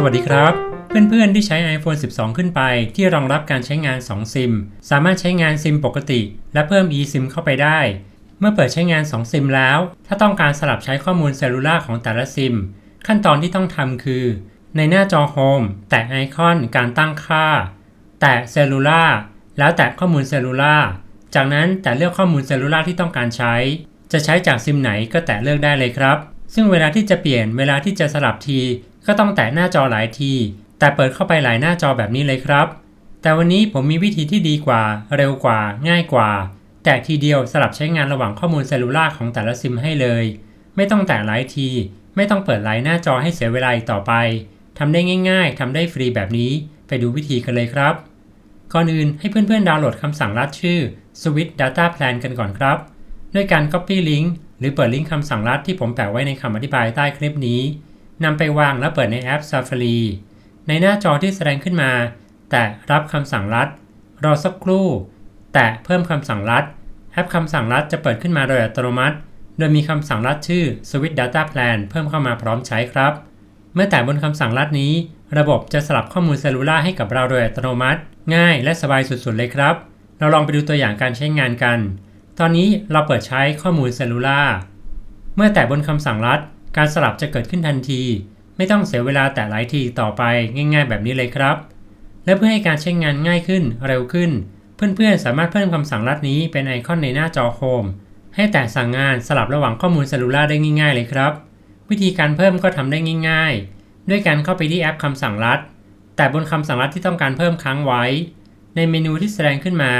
สวัสดีครับ เพื่อนๆที่ใช้ iPhone 12 ขึ้นไป ที่รองรับการใช้งาน 2 ซิม สามารถใช้งานซิมปกติ และเพิ่ม eSIM เข้าไปได้ เมื่อเปิดใช้งาน 2 ซิมแล้ว ถ้าต้องการสลับใช้ข้อมูลเซลลูล่าของแต่ละซิม ขั้นตอนที่ต้องทำคือ ในหน้าจอโฮมแตะไอคอนการตั้งค่า แตะเซลลูล่าแล้วแตะข้อมูลเซลลูล่าจากนั้นแตะเลือกข้อมูลเซลลูล่าที่ต้องการใช้ จะใช้จากซิมไหนก็แตะเลือกได้เลยครับ ซึ่งเวลาที่จะเปลี่ยนเวลาที่จะสลับที ก็ต้องแตะหน้าจอหลายที แต่เปิดเข้าไปหลายหน้าจอแบบนี้เลยครับ แต่วันนี้ผมมีวิธีที่ดีกว่า เร็วกว่า ง่ายกว่า แตะทีเดียวสลับใช้งานระหว่างข้อมูลเซลลูล่าของแต่ละซิมให้เลย ไม่ต้องแตะหลายที ไม่ต้องเปิดหลายหน้าจอให้เสียเวลาอีกต่อไปทำได้ง่าย ๆทำได้ฟรีแบบนี้ ไปดูวิธีกันเลยครับ ก่อนอื่นให้เพื่อนๆดาวน์โหลดคำสั่งลัดชื่อ Switch Data Plan กันก่อนครับ ด้วยการ Copy Link หรือเปิดลิงก์คำสั่งลัดที่ผมแปะไว้ในคำอธิบายใต้คลิปนี้นำไปวางและเปิดในแอป Safari ในหน้าจอที่แสดงขึ้นมา แตะรับคำสั่งลัด รอสักครู่ แตะเพิ่มคำสั่งลัด แอปคำสั่งลัดจะเปิดขึ้นมาโดยอัตโนมัติ โดยมีคำสั่งลัดชื่อ Switch Data Plan เพิ่มเข้ามาพร้อมใช้ครับ เมื่อแตะบนคำสั่งลัดนี้ ระบบจะสลับข้อมูลเซลลูล่าให้กับเราโดยอัตโนมัติ ง่ายและสบายสุดๆเลยครับ เราลองไปดูตัวอย่างการใช้งานกัน ตอนนี้เราเปิดใช้ข้อมูลเซลลูล่า เมื่อแตะบนคำสั่งลัด การสลับจะเกิดขึ้นทันที ไม่ต้องเสียเวลาแตะหลายทีต่อไปง่ายๆ แบบนี้เลยครับ และเพื่อให้การใช้งานง่ายขึ้นเร็วขึ้น เพื่อนๆ สามารถเพิ่มคำสั่งลัดนี้เป็นไอคอนในหน้าจอโฮมให้แตะสั่งงานสลับระหว่างข้อมูลเซลลูล่าได้ง่าย ๆ เลยครับ วิธีการเพิ่มก็ทำได้ง่าย ๆ ด้วยการเข้าไปที่แอปคำสั่งลัด แต่บนคำสั่งลัดที่ต้องการเพิ่มค้างไว้ ในเมนูที่แสดงขึ้นมา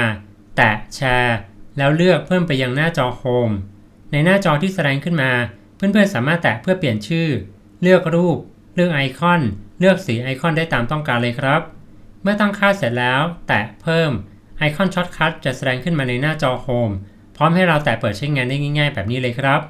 แตะแชร์ แล้วเลือกเพิ่มไปยังหน้าจอโฮมในหน้าจอที่แสดงขึ้นมา เพื่อนๆสามารถแตะเพื่อเปลี่ยนชื่อ เลือกรูป เลือกไอคอน เลือกสีไอคอนได้ตามต้องการเลยครับ เมื่อตั้งค่าเสร็จแล้ว แตะเพิ่มไอคอนช็อตคัทจะแสดงขึ้นมาในหน้าจอโฮมพร้อมให้เราแตะเปิดใช้งานได้ง่ายๆ แบบนี้เลยครับ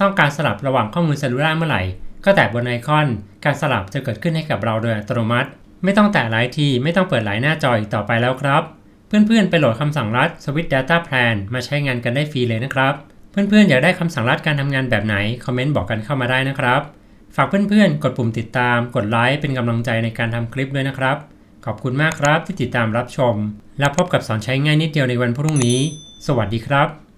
ต้องการสลับระหว่างข้อมูลเซลลูล่าเมื่อไหร่ ก็แตะบนไอคอน การสลับจะเกิดขึ้นให้กับเราโดยอัตโนมัติ ไม่ต้องแตะหลายที ไม่ต้องเปิดหลายหน้าจออีกต่อไปแล้วครับ เพื่อนๆ ไปโหลดคำสั่งรัด Switch Data Plan มาใช้งานกันได้ฟรีเลยนะครับ เพื่อนๆ อยากได้คำสั่งรัดการทำงานแบบไหน คอมเมนต์บอกกันเข้ามาได้นะครับ ฝากเพื่อนๆ กดปุ่มติดตาม กดไลค์เป็นกำลังใจในการทำคลิปด้วยนะครับ ขอบคุณมากครับที่ติดตามรับชม และพบกับสอนใช้ง่ายนิดเดียวในวันพรุ่งนี้ สวัสดีครับ